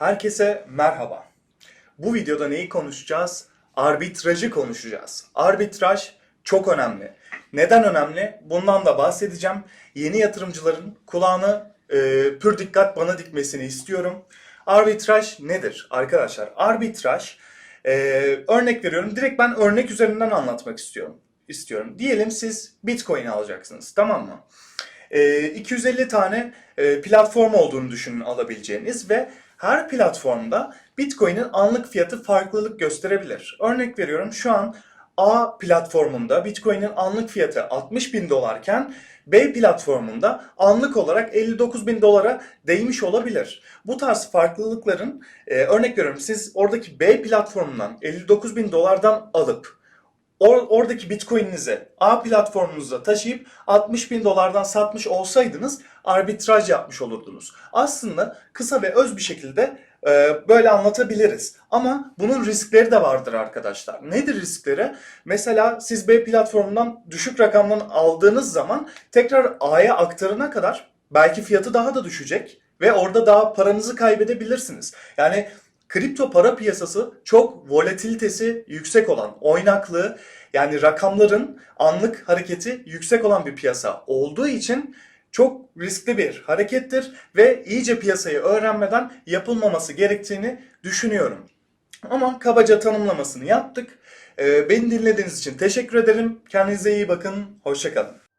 Herkese merhaba. Bu videoda neyi konuşacağız? Arbitrajı konuşacağız. Arbitraj çok önemli. Neden önemli? Bundan da bahsedeceğim. Yeni yatırımcıların kulağını e, pür dikkat bana dikmesini istiyorum. Arbitraj nedir arkadaşlar? Arbitraj e, örnek veriyorum. Direkt ben örnek üzerinden anlatmak istiyorum. istiyorum. Diyelim siz Bitcoin alacaksınız tamam mı? E, 250 tane e, platform olduğunu düşünün alabileceğiniz ve her platformda Bitcoin'in anlık fiyatı farklılık gösterebilir. Örnek veriyorum şu an A platformunda Bitcoin'in anlık fiyatı 60 bin dolarken B platformunda anlık olarak 59 bin dolara değmiş olabilir. Bu tarz farklılıkların e, örnek veriyorum siz oradaki B platformundan 59 bin dolardan alıp Or- oradaki Bitcoin'inizi A platformunuza taşıyıp 60 bin dolardan satmış olsaydınız arbitraj yapmış olurdunuz. Aslında kısa ve öz bir şekilde e, böyle anlatabiliriz. Ama bunun riskleri de vardır arkadaşlar. Nedir riskleri? Mesela siz B platformundan düşük rakamdan aldığınız zaman tekrar A'ya aktarana kadar belki fiyatı daha da düşecek ve orada daha paranızı kaybedebilirsiniz. Yani Kripto para piyasası çok volatilitesi yüksek olan, oynaklığı yani rakamların anlık hareketi yüksek olan bir piyasa olduğu için çok riskli bir harekettir ve iyice piyasayı öğrenmeden yapılmaması gerektiğini düşünüyorum. Ama kabaca tanımlamasını yaptık. Ee, Beni dinlediğiniz için teşekkür ederim. Kendinize iyi bakın. Hoşçakalın.